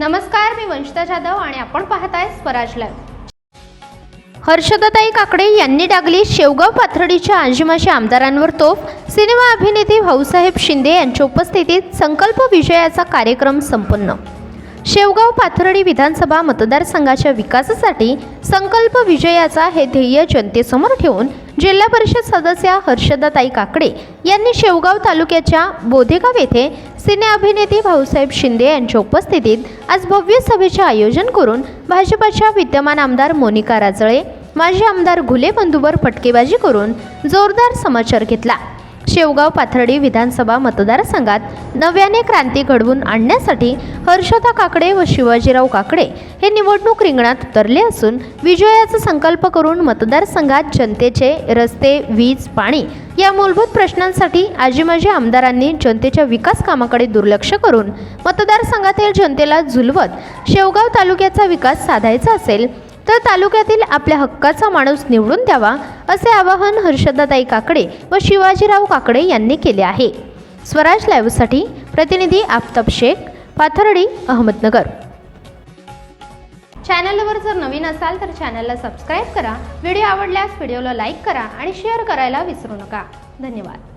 नमस्कार मी वंशिता जाधव आणि आपण पाहताय स्वराज लाईव्ह हर्षदाताई काकडे यांनी टाकली शेवगाव पाथर्डीच्या आंजिमाशी आमदारांवर तोफ. सिनेमा अभिनेते भाऊसाहेब शिंदे यांच्या उपस्थितीत संकल्प विजयाचा कार्यक्रम संपन्न. शेवगाव पाथर्डी विधानसभा मतदारसंघाच्या विकासासाठी संकल्प विजयाचा हे ध्येय जनतेसमोर ठेवून जिल्हा परिषद सदस्या हर्षदाताई काकडे यांनी शेवगाव तालुक्याच्या बोधेगाव येथे सिने अभिनेते भाऊसाहेब शिंदे यांच्या उपस्थितीत आज भव्य सभेचे आयोजन करून भाजपाच्या विद्यमान आमदार मोनिका राजळे माजी आमदार घुले बंधूवर फटकेबाजी करून जोरदार समाचार घेतला. शेवगाव पाथर्डी विधानसभा मतदारसंघात नव्याने क्रांती घडवून आणण्यासाठी हर्षदा काकडे व शिवाजीराव काकडे हे निवडणूक रिंगणात उतरले असून विजयाचा संकल्प करून मतदारसंघात जनतेचे रस्ते वीज पाणी या मूलभूत प्रश्नांसाठी आजीमाजी आमदारांनी जनतेच्या विकास कामाकडे दुर्लक्ष करून मतदारसंघातील जनतेला झुलवत शेवगाव तालुक्याचा विकास साधायचा असेल तर तालुक्यातील आपल्या हक्काचा माणूस निवडून द्यावा असे आवाहन हर्षदाताई काकडे व शिवाजीराव काकडे यांनी केले आहे. स्वराज लाईव्हसाठी प्रतिनिधी आफताब शेख पाथर्डी अहमदनगर. चॅनलवर जर नवीन असाल तर चॅनलला सबस्क्राईब करा व्हिडिओ आवडल्यास व्हिडिओला लाईक करा आणि शेअर करायला विसरू नका. धन्यवाद.